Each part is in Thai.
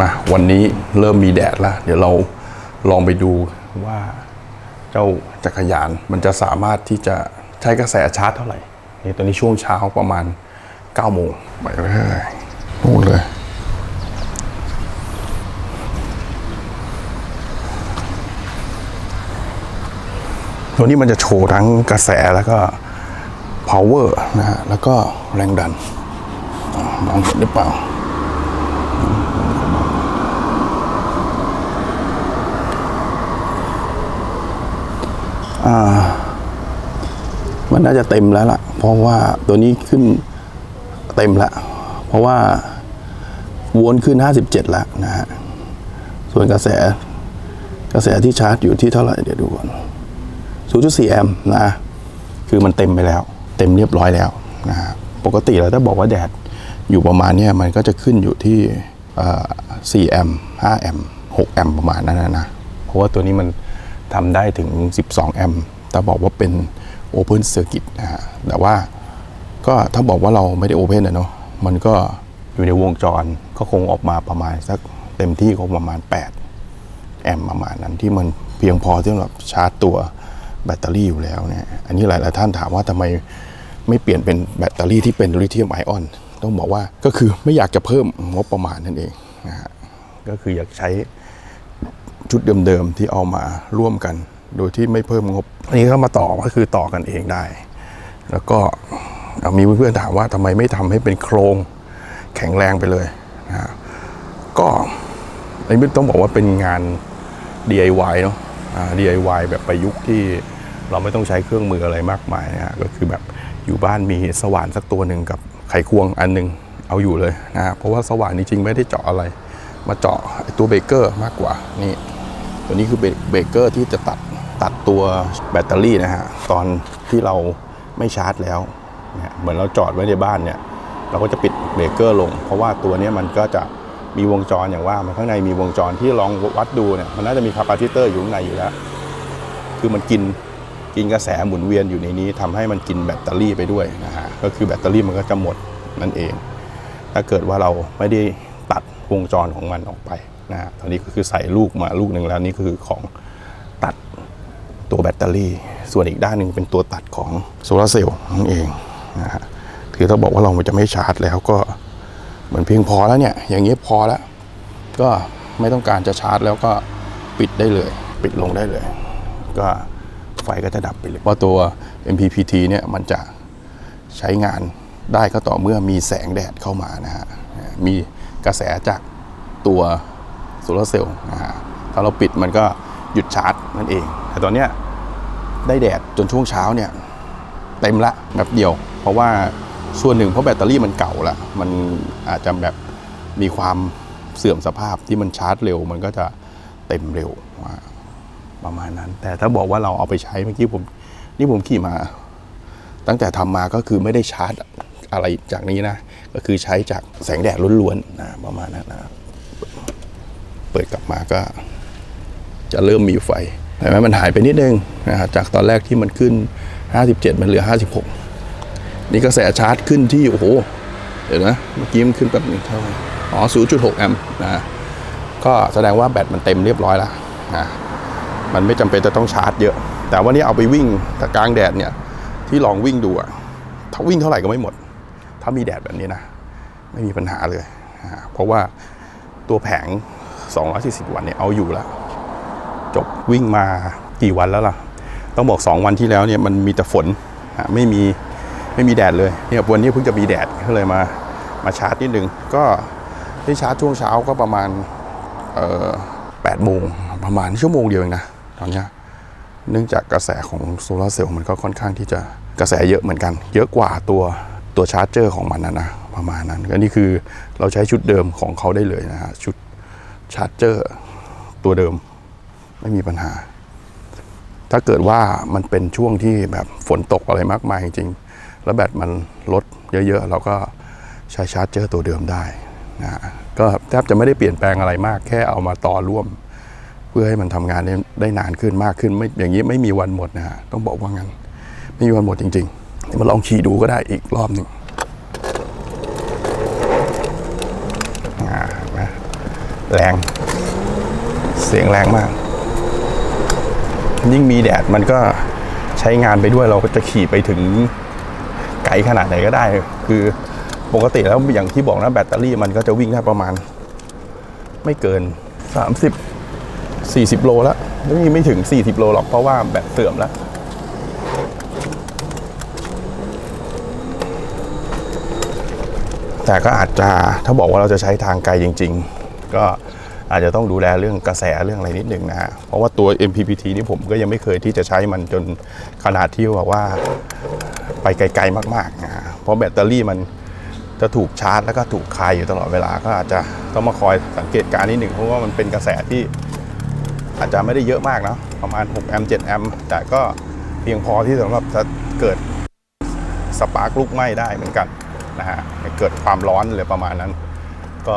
มาวันนี้เริ่มมีแดดแล้ว เดี๋ยวเราลองไปดูว่าเจ้าจักรยานมันจะสามารถที่จะใช้กระแสชาร์จเท่าไหร่นี่ตอนนี้ช่วงเช้าประมาณ9โมงไปเลยนู่นเลยตัวนี้มันจะโชว์ทั้งกระแสแล้วก็ power นะฮะแล้วก็แรงดันมองเห็นหรือเปล่า มันน่าจะเต็มแล้วล่ะ เพราะว่าตัวนี้ขึ้นเต็มล้วเพราะว่าวนขึ้น 57แล้วนะฮะส่วนกระแสกระแสที่ชาร์จอยู่ที่เท่าไหร่เดี๋ยวดูก่อน 0.4 แอมป์นะคือมันเต็มไปแล้ว เต็มเรียบร้อยแล้วนะฮะปกติแล้วถ้าบอกว่าแดดอยู่ประมาณนี้มันก็จะขึ้นอยู่ที่4แอมป์5แอมป์6แอมป์ประมาณนั้นนะนะเพราะว่าตัวนี้มัน ทำได้ถึง 12 แอมป์แต่บอกว่าเป็น Open Circuit นะฮะแต่ว่าก็ถ้าบอกว่าเราไม่ได้ Open นะเนาะมันก็อยู่ในวงจรก็คงออกมาประมาณสักเต็มที่ก็ประมาณ 8 แอมป์ประมาณนั้นที่มันเพียงพอที่สำหรับชาร์จตัวแบตเตอรี่อยู่แล้วเนี่ยอันนี้หลาย ๆ ท่านถามว่าทำไมไม่เปลี่ยนเป็นแบตเตอรี่ที่เป็นลิเธียมไอออนต้องบอกว่าก็คือไม่อยากจะเพิ่มงบประมาณนั่นเองนะฮะก็คืออยากใช้ ชุดเดิมๆที่เอามาร่วมกัน โดยที่ไม่เพิ่มงบ อันนี้ก็มาต่อก็คือต่อกันเองได้ แล้วก็มีเพื่อนๆถามว่าทำไมไม่ทำให้เป็นโครงแข็งแรงไปเลยนะก็อันนี้ต้องบอกว่าเป็นงาน DIY เนาะ DIY แบบประยุกต์ที่เราไม่ต้องใช้เครื่องมืออะไรมากมายนะฮะก็คือแบบอยู่บ้านมีสว่านสักตัวหนึ่งกับไขควงอันหนึงเอาอยู่เลยนะฮะเพราะว่าสว่านจริงๆไม่ได้เจาะอะไร มาเจาะตัวเบรกเกอร์มากกว่านี่ตัวนี้คือเบรกเกอร์ที่จะตัดตัดตัวแบตเตอรี่นะฮะตอนที่เราไม่ชาร์จแล้วเนี่ยเหมือนเราจอดไว้ในบ้านเนี่ยเราก็จะปิดเบรกเกอร์ลง เพราะว่าตัวนี้มันก็จะมีวงจรอย่างว่ามันข้างในมีวงจรที่ลองวัดดูเนี่ยมันน่าจะมีคาปาซิเตอร์อยู่ข้างในอยู่แล้ว คือมันกินกินกระแสหมุนเวียนอยู่ในนี้ทำให้มันกินแบตเตอรี่ไปด้วยนะฮะก็คือแบตเตอรี่มันก็จะหมดนั่นเอง ถ้าเกิดว่าเราไม่ได้ วงจรของมันออกไปนะฮะตอนนี้ก็คือใส่ลูกมาลูกหนึ่งแล้วนี่คือของตัดตัวแบตเตอรี่ ส่วนอีกด้านหนึ่งเป็นตัวตัดของโซลาเซลล์นั่นเองนะฮะคือถ้าบอกว่าเราจะไม่ชาร์จแล้วก็เหมือนเพียงพอแล้วเนี่ย อย่างนี้พอแล้ว ก็ไม่ต้องการจะชาร์จแล้วก็ปิดได้เลย ปิดลงได้เลย ก็ไฟก็จะดับไปเลย เพราะตัว MPPT เนี่ยมันจะใช้งานได้ก็ต่อเมื่อมีแสงแดดเข้ามานะฮะ มี กระแสจากตัวโซลาเซลล์นะฮะถ้าเราปิดมันก็หยุดชาร์จนั่นเอง แต่ตอนเนี้ยได้แดดจนช่วงเช้าเนี่ยเต็มละแบบเดียว เพราะว่าส่วนหนึ่งเพราะแบตเตอรี่มันเก่าละมันอาจจะแบบมีความเสื่อมสภาพที่มันชาร์จเร็ว มันก็จะเต็มเร็วประมาณนั้น แต่ถ้าบอกว่าเราเอาไปใช้เมื่อกี้ผมนี่ผมขี่มา ตั้งแต่ทำมาก็คือไม่ได้ชาร์จอะไรจากนี้นะ ก็คือใช้จากแสงแดดล้วนๆนะประมาณนั้นนะเปิดกลับมาก็จะเริ่มมีไฟเห็นไหมมันหายไปนิดนึงนะฮะจากตอนแรกที่มันขึ้น 57 มันเหลือ 56 นี่กระแสชาร์จขึ้นที่โอ้โหเดี๋ยวนะเมื่อกี้มันขึ้นแบบนึงเท่าไหร่อ๋อ 0.6 แอมป์นะก็แสดงว่าแบตมันเต็มเรียบร้อยแล้วนะมันไม่จำเป็นจะต้องชาร์จเยอะ แต่วันนี้เอาไปวิ่งต่กลางแดดเนี่ย ที่ลองวิ่งดูอะถ้าวิ่งเท่าไหร่ก็ไม่หมด ถ้ามีแดดแบบนี้นะไม่มีปัญหาเลย เพราะว่าตัวแผง 240 วันเนี่ยเอาอยู่แล้ว จบวิ่งมากี่วันแล้วล่ะ ต้องบอก 2 วันที่แล้วเนี่ยมันมีแต่ฝนไม่มีไม่มีแดดเลยเนี่ยวันนี้เพิ่งจะมีแดดก็เลยมามาชาร์จนิดนึงก็ได้ชาร์จช่วงเช้าก็ประมาณเอ่อ8โมงประมาณชั่วโมงเดียวเองนะตอนนี้เนื่องจากกระแสของโซลาร์เซลล์มันก็ค่อนข้างที่จะกระแสเยอะเหมือนกัน เยอะกว่าตัว ตัวชาร์จเจอร์ของมันนะนะประมาณนั้นก็นี่คือเราใช้ชุดเดิมของเขาได้เลยนะฮะชุดชาร์จเจอร์ตัวเดิมไม่มีปัญหา ถ้าเกิดว่ามันเป็นช่วงที่แบบฝนตกอะไรมากมายจริงๆแล้วแบตมันลดเยอะๆ เราก็ใช้ชาร์จเจอร์ตัวเดิมได้นะฮะก็แทบจะไม่ได้เปลี่ยนแปลงอะไรมากแค่เอามาต่อร่วม เพื่อให้มันทำงานได้ได้นานขึ้นมากขึ้นไม่อย่างนี้ไม่มีวันหมดนะฮะต้องบอกว่างั้นไม่มีวันหมดจริง ๆ เดี๋ยวมาลองขี่ดูก็ได้อีกรอบหนึ่งแรง เสียงแรงมาก ยิ่งมีแดดมันก็ใช้งานไปด้วยเราก็จะขี่ไปถึงไกลขนาดไหนก็ได้ คือปกติแล้วอย่างที่บอกนะแบตเตอรี่มันก็จะวิ่งได้ประมาณ ไม่เกิน 30 40 โลแล้วไม่ไม่ถึง 40 โลหรอกเพราะว่าแบตเสื่อมแล้ว แต่ก็อาจจะถ้าบอกว่าเราจะใช้ทางไกลจริง ๆ ก็อาจจะต้องดูแลเรื่องกระแสเรื่องอะไรนิดนึงนะฮะ เพราะว่าตัว MPPT นี่ผมก็ยังไม่เคยที่จะใช้มันจนขนาดที่แบบว่าไปไกลๆมากๆนะฮะ เพราะแบตเตอรี่มันจะถูกชาร์จ แล้วก็ถูกคายอยู่ตลอดเวลา ก็อาจจะต้องมาคอยสังเกตการณ์นิดหนึ่งเพราะว่ามันเป็นกระแสที่อาจจะไม่ได้เยอะมากเนาะประมาณ6แอมป์7แอมป์แต่ก็เพียงพอที่สำหรับจะเกิดสปาร์กลุกไหม้ได้เหมือนกัน นะฮะเกิดความร้อนเลยประมาณนั้น ก็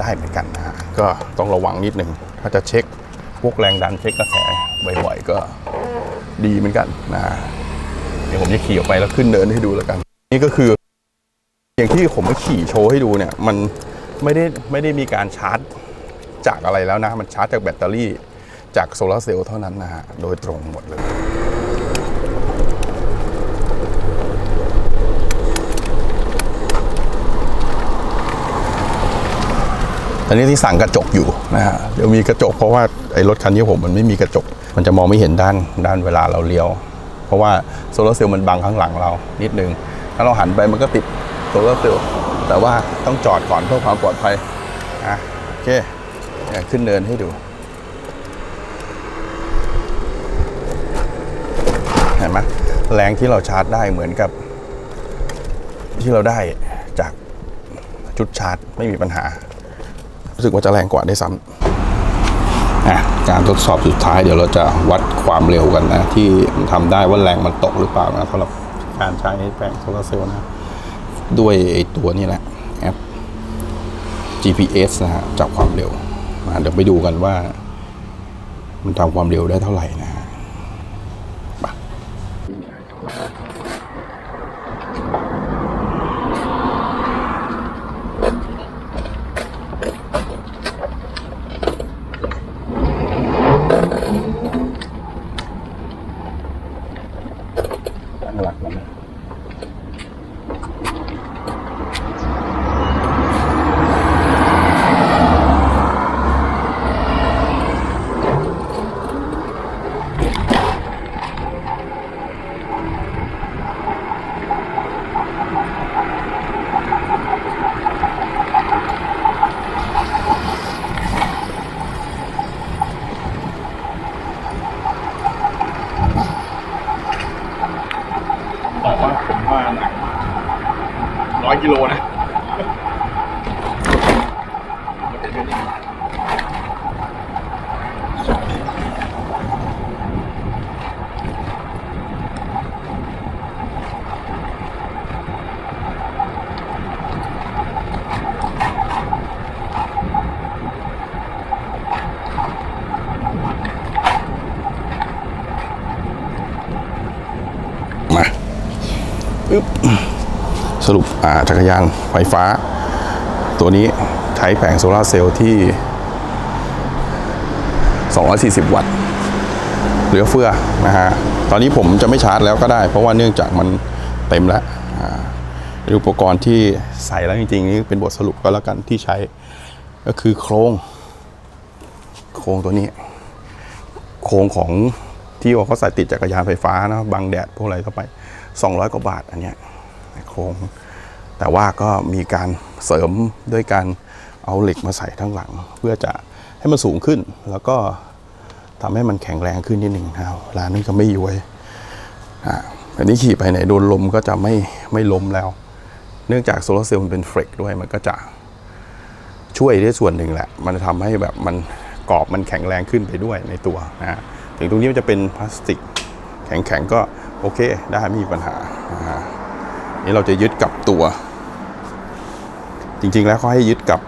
ได้เหมือนกันนะฮะก็ต้องระวังนิดหนึ่งถ้าจะเช็คพวกแรงดันเช็คกระแสบ่อยๆก็ดีเหมือนกันนะฮะเดี๋ยวผมจะขี่ออกไปแล้วขึ้นเนินให้ดูแล้วกัน นี่ก็คือ อย่างที่ผมขี่โชว์ให้ดูเนี่ย มันไม่ได้ไม่ได้มีการชาร์จจากอะไรแล้วนะ มันชาร์จจากแบตเตอรี่จากโซลาร์เซลล์เท่านั้นนะฮะโดยตรงหมดเลย อนนี้ที่สั่งกระจกอยู่นะฮะเดี๋ยวมีกระจกเพราะว่าไอ้รถคันนี้ผมมันไม่มีกระจก มันจะมองไม่เห็นด้านด้านเวลาเราเลี้ยว เพราะว่าโซลาร์เซลล์มันบังข้างหลังเรานิดนึง ถ้าเราหันไปมันก็ติดโซลาร์เซลล์แต่ว่าต้องจอดก่อนเพื่อความปลอดภัยอะโอเคเนี่ยขึ้นเนินให้ดูเห็นไหมแรงที่เราชาร์จได้เหมือนกับ ที่เราได้จากชุดชาร์จไม่มีปัญหา รู้สึกว่าจะแรงกว่าได้ซ้ำการทดสอบสุดท้ายเดี๋ยวเราจะวัดความเร็วกันนะ ที่มันทำได้ว่าแรงมันตกหรือเปล่านะสำหรับการใช้แผงโซลาร์เซลล์นะ ด้วยไอตัวนี้แหละแอป GPS นะฮะจับความเร็วเดี๋ยวไปดูกันว่า มันทำความเร็วได้เท่าไหร่นะฮะไปตั้งหลักแล้วนะ บอกว่าผมว่าหนักร้อย กิโลนะมาอึ๊บ สรุปจักรยานไฟฟ้า ตัวนี้ใช้แผงโซลาเซลล์ที่ 240 วัตต์ เหลือเฟือนะฮะ ตอนนี้ผมจะไม่ชาร์จแล้วก็ได้ เพราะว่าเนื่องจากมันเต็มแล้วอ่าอุปกรณ์ที่ใส่แล้วจริงๆนี่เป็นบทสรุปก็แล้วกันที่ใช้ก็คือโครง โครงตัวนี้ โครงของที่ว่าเขาใส่ติดจักรยานไฟฟ้านะบังแดดพวกอะไรเข้าไป 200 กว่าบาทอันเนี้ย โครงแต่ว่าก็มีการเสริมด้วยการเอาเหล็กมาใส่ทั้งหลัง เพื่อจะให้มันสูงขึ้น แล้วก็ทำให้มันแข็งแรงขึ้นนิดหนึ่งนะครับร้านนี้ก็ไม่ย้วยอ่าอันนี้ขี่ไปไหนโดนลมก็จะไม่ไม่ล้มแล้ว เนื่องจากโซลาร์เซลล์มันเป็นเฟรกด้วยมันก็จะช่วยได้ส่วนหนึ่งแหละ มันทำให้แบบมันกรอบมันแข็งแรงขึ้นไปด้วยในตัวนะฮะถึงตรงนี้มันจะเป็นพลาสติก แข็งๆก็โอเคได้ไม่มีปัญหา นี่เราจะยึดกับตัว จริงๆแล้วเขาให้ยึดกับ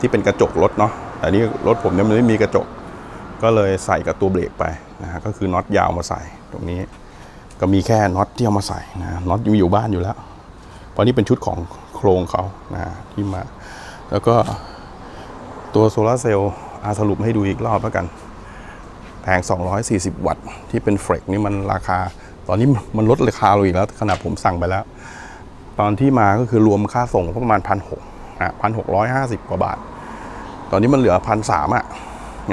ที่เป็นกระจกรถเนาะแต่นี่รถผมเนี่ยมันไม่มีกระจก ก็เลยใส่กับตัวเบรกไปนะฮะก็คือน็อตยาวมาใส่ตรงนี้ก็มีแค่น็อตที่เอามาใส่นะน็อตมีอยู่บ้านอยู่แล้ว เพราะนี่เป็นชุดของโครงเขานะฮะที่มา แล้วก็ตัวโซลาร์เซลล์อาสรุปให้ดูอีกรอบแล้วกัน แผง 240 วัตต์ที่เป็นเฟรกนี่มันราคา ตอนนี้มันลดราคาลงอีกแล้ว ขนาดผมสั่งไปแล้ว ตอนที่มาก็คือรวมค่าส่งประมาณพันหกนะพันหกร้อยห้าสิบกว่าบาท ตอนนี้มันเหลือพันสามอะ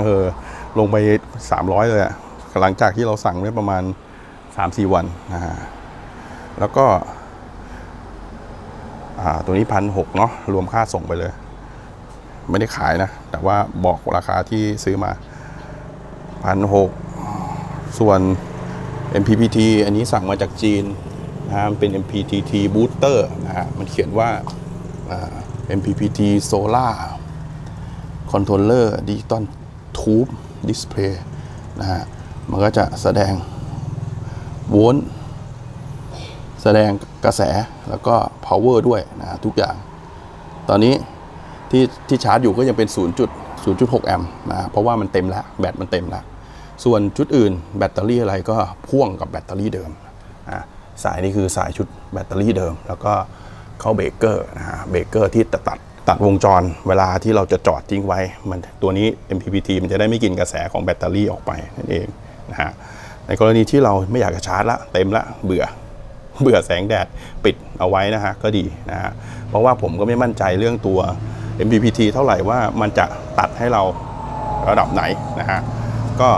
เออลงไปสามร้อยเลยอะหลังจากที่เราสั่งได้ประมาณสามสี่วันนะฮะแล้วก็อ่าตัวนี้พันหกเนาะรวมค่าส่งไปเลย ไม่ได้ขายนะ แต่ว่าบอกราคาที่ซื้อมาพันหกส่วน MPPT อันนี้สั่งมาจากจีน นะเป็น MPPT Booster นะฮะมันเขียนว่า MPPT Solar Controller Digital Tube Display นะฮะมันก็จะแสดงโวลต์แสดงกระแสแล้วก็ power ด้วยนะทุกอย่าง ตอนนี้ที่ที่ชาร์จอยู่ก็ยังเป็น 0 0.6 แอมป์นะเพราะว่ามันเต็มแล้ว แบตมันเต็มแล้ว ส่วนชุดอื่นแบตเตอรี่อะไรก็พ่วงกับแบตเตอรี่เดิมอะ สายนี้คือสายชุดแบตเตอรี่เดิม แล้วก็เข้าเบรกเกอร์นะฮะเบรกเกอร์ที่ตัดตัดตัดวงจรเวลาที่เราจะจอดทิ้งไว้ มันตัวนี้ MPPT มันจะได้ไม่กินกระแสของแบตเตอรี่ออกไปนั่นเองนะฮะในกรณีที่เราไม่อยากจะชาร์จละเต็มละเบื่อเบื่อแสงแดดปิดเอาไว้นะฮะก็ดีนะฮะเพราะว่าผมก็ไม่มั่นใจเรื่องตัว MPPT เท่าไหร่ว่ามันจะตัดให้เราระดับไหนนะฮะก็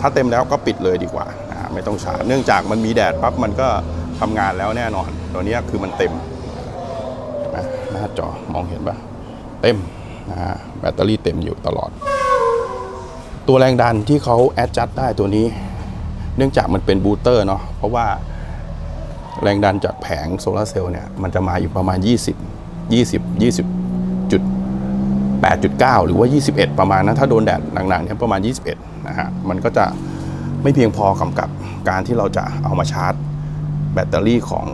ถ้าเต็มแล้วก็ปิดเลยดีกว่า ไม่ต้องชาร์จเนื่องจากมันมีแดดปั๊บมันก็ทำงานแล้วแน่นอน ตัวนี้คือมันเต็มนะหน้าจอมองเห็นปะเต็มนะฮะแบตเตอรี่เต็มอยู่ตลอด ตัวแรงดันที่เขาแอดจัดได้ตัวนี้ เนื่องจากมันเป็นบูเตอร์เนาะเพราะว่าแรงดันจากแผงโซลาร์เซลล์เนี่ยมันจะมาอยู่ประมาณ 20 20 20จุด8.9 หรือว่า 21 ประมาณนั้นถ้าโดนแดดหนักๆเนี่ยประมาณ 21 นะฮะ มันก็จะไม่เพียงพอกำกับ การที่เราจะเอามาชาร์จแบตเตอรี่ของ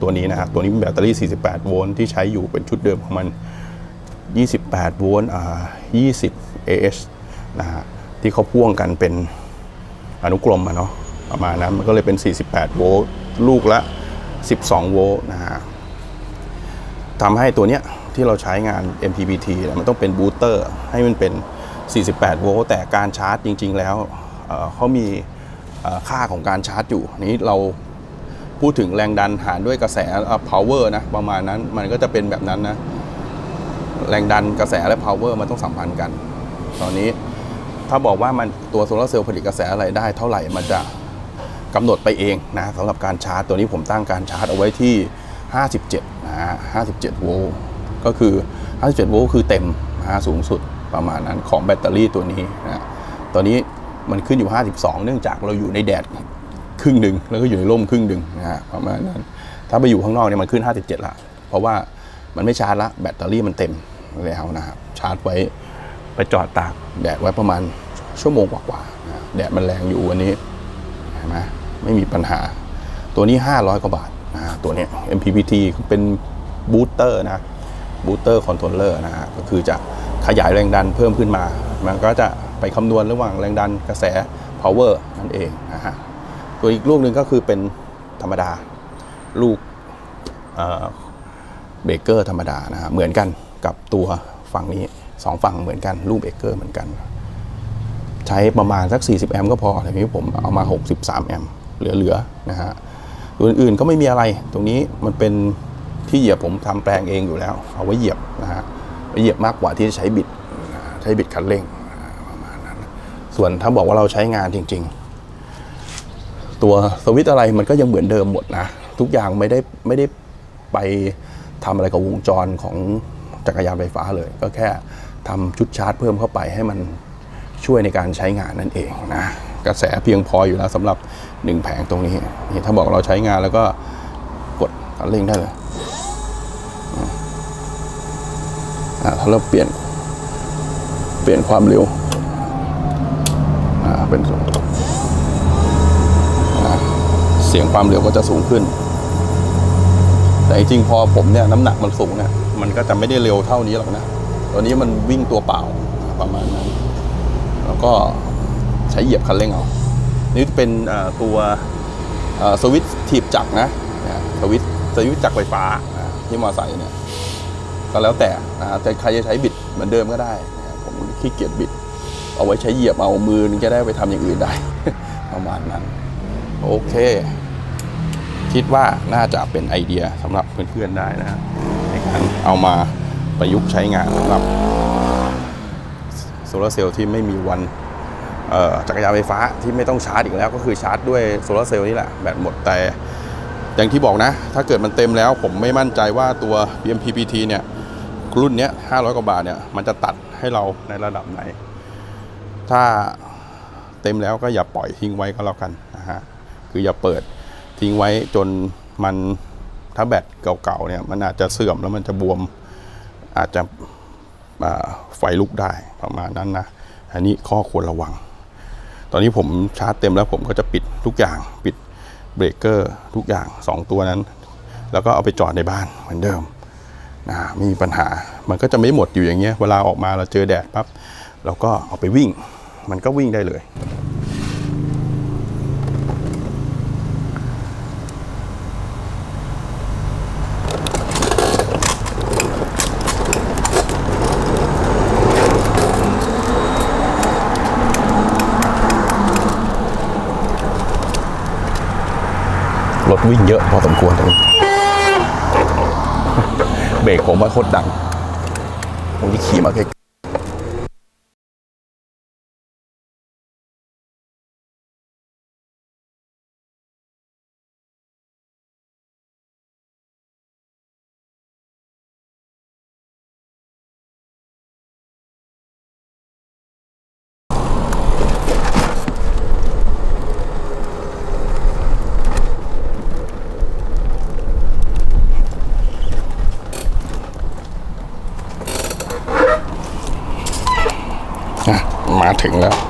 ตัวนี้นะฮะตัวนี้เป็นแบตเตอรี่ 48 โวลต์ที่ใช้อยู่เป็นชุดเดิมของมัน 28 โวลต์อ่า20 AH นะฮะที่เขาพ่วงกันเป็นอนุกรมอะเนาะประมาณนั้นมันก็เลยเป็น 48 โวลต์ลูกละ 12 โวลต์นะฮะทำให้ตัวเนี้ยที่เราใช้งาน MPPT มันต้องเป็นบูสเตอร์ให้มันเป็น 48 โวลต์แต่การชาร์จจริง ๆ แล้วเเขามี ค่าของการชาร์จอยู่นี้เราพูดถึงแรงดันหารด้วยกระแสอ่อ power นะประมาณนั้นมันก็จะเป็นแบบนั้นนะแรงดันกระแสและ power มันต้องสัมพันธ์กัน ตอนนี้ถ้าบอกว่ามันตัวโซลาร์เซลล์ผลิตกระแสอะไรได้เท่าไหร่มันจะกำหนดไปเองนะสำหรับการชาร์จตัวนี้ผมตั้งการชาร์จเอาไว้ที่ 57 นะฮะ57 โวลต์ก็คือ 57 โวลต์คือเต็มนะสูงสุดประมาณนั้นของแบตเตอรี่ตัวนี้นะตอนนี้ มันขึ้นอยู่ 52 เนื่องจากเราอยู่ในแดดครึ่งหนึ่งแล้วก็อยู่ในร่มครึ่งหนึ่งนะฮะประมาณนั้นถ้าไปอยู่ข้างนอกเนี่ยมันขึ้น 57 ละ เพราะว่ามันไม่ชาร์จละแบตเตอรี่มันเต็มแล้วนะครับชาร์จไว้ไปจอดตากแดดไว้ประมาณชั่วโมงกว่าๆแดดมันแรงอยู่วันนี้เห็นไหมไม่มีปัญหา ตัวนี้ 500 กว่าบาทนะตัวนี้ MPPT เป็นบูสเตอร์นะบูสเตอร์คอนโทรลเลอร์นะฮะก็คือจะขยายแรงดันเพิ่มขึ้นมา มันก็จะ ไปคำนวณระหว่างแรงดันกระแส power นั่นเองนะฮะตัวอีกลูกหนึ่งก็คือเป็นธรรมดา ลูกเบเกอร์ธรรมดานะฮะเหมือนกันกับตัวฝั่งนี้สองฝั่งเหมือนกันรูปเบเกอร์เหมือนกัน ใช้ประมาณสัก 40 แอมป์ก็พอแต่นี้ผมเอามา 63 แอมป์เหลือๆนะฮะตัวอื่นๆก็ไม่มีอะไร ตรงนี้มันเป็นที่เหยียบผมทำแปลงเองอยู่แล้ว เอาไว้เหยียบนะฮะไว้เหยียบมากกว่าที่จะใช้บิดใช้บิดคันเร่งนะประมาณนั้น ส่วนถ้าบอกว่าเราใช้งานจริง ๆ ตัวสวิตอะไรมันก็ยังเหมือนเดิมหมดนะ ทุกอย่างไม่ได้ไม่ได้ไปทำอะไรกับวงจรของจักรยานไฟฟ้าเลย ก็แค่ทำชุดชาร์จเพิ่มเข้าไปให้มันช่วยในการใช้งานนั่นเองนะ กระแสเพียงพออยู่แล้วสำหรับหนึ่งแผงตรงนี้นี่ถ้าบอกเราใช้งานแล้วก็กดคันเร่งได้เลยอ่าถ้าเราเปลี่ยนเปลี่ยนความเร็ว เป็นสูงเสียงความเร็วก็จะสูงขึ้น แต่จริงๆพอผมเนี่ยน้ำหนักมันสูงเนี่ยมันก็จะไม่ได้เร็วเท่านี้หรอกนะตัวนี้มันวิ่งตัวเปล่าประมาณนั้น แล้วก็ใช้เหยียบคันเร่งเอา นี่เป็นตัวสวิตช์ถีบจักรนะสวิตช์สวิตช์จักรไฟฟ้าที่มอไซค์เนี่ยก็แล้วแต่นะแต่ใครจะใช้บิดเหมือนเดิมก็ได้ ผมขี้เกียจบิด เอาไว้ใช้เหยียบเอามือนึงจะได้ไปทำอย่างอื่นได้ ประมาณนั้น โอเค คิดว่าน่าจะเป็นไอเดียสำหรับเพื่อนๆได้นะ ในการเอามาประยุกต์ใช้งานสำหรับโซลาร์เซลล์ที่ไม่มีวันจักรยานไฟฟ้าที่ไม่ต้องชาร์จอีกแล้ว ก็คือชาร์จด้วยโซลาร์เซลล์นี่แหละแบตหมดแต่อย่างที่บอกนะ ถ้าเกิดมันเต็มแล้ว ผมไม่มั่นใจว่าตัว BMPPT เนี่ยรุ่นเนี้ย500 กว่าบาทเนี่ย มันจะตัดให้เราในระดับไหน ถ้าเต็มแล้วก็อย่าปล่อยทิ้งไว้ก็แล้วกันนะฮะคืออย่าเปิดทิ้งไว้จนมันถ้าแบตเก่าๆเนี่ยมันอาจจะเสื่อมแล้วมันจะบวมอาจจะไฟลุกได้ประมาณนั้นนะอันนี้ข้อควรระวัง ตอนนี้ผมชาร์จเต็มแล้วผมก็จะปิดทุกอย่างปิดเบรกเกอร์ทุกอย่าง 2 ตัวนั้น แล้วก็เอาไปจอดในบ้านเหมือนเดิมนะไม่มีปัญหามันก็จะไม่หมดอยู่อย่างเงี้ยเวลาออกมาเราเจอแดดปั๊บ เราก็เอาไปวิ่ง มันก็วิ่งได้เลย รถวิ่งเยอะพอสมควรตรงนี้เบรกผมว่าโคตรดังผมที่ขี่มาแค่อะมา ถึงแล้ว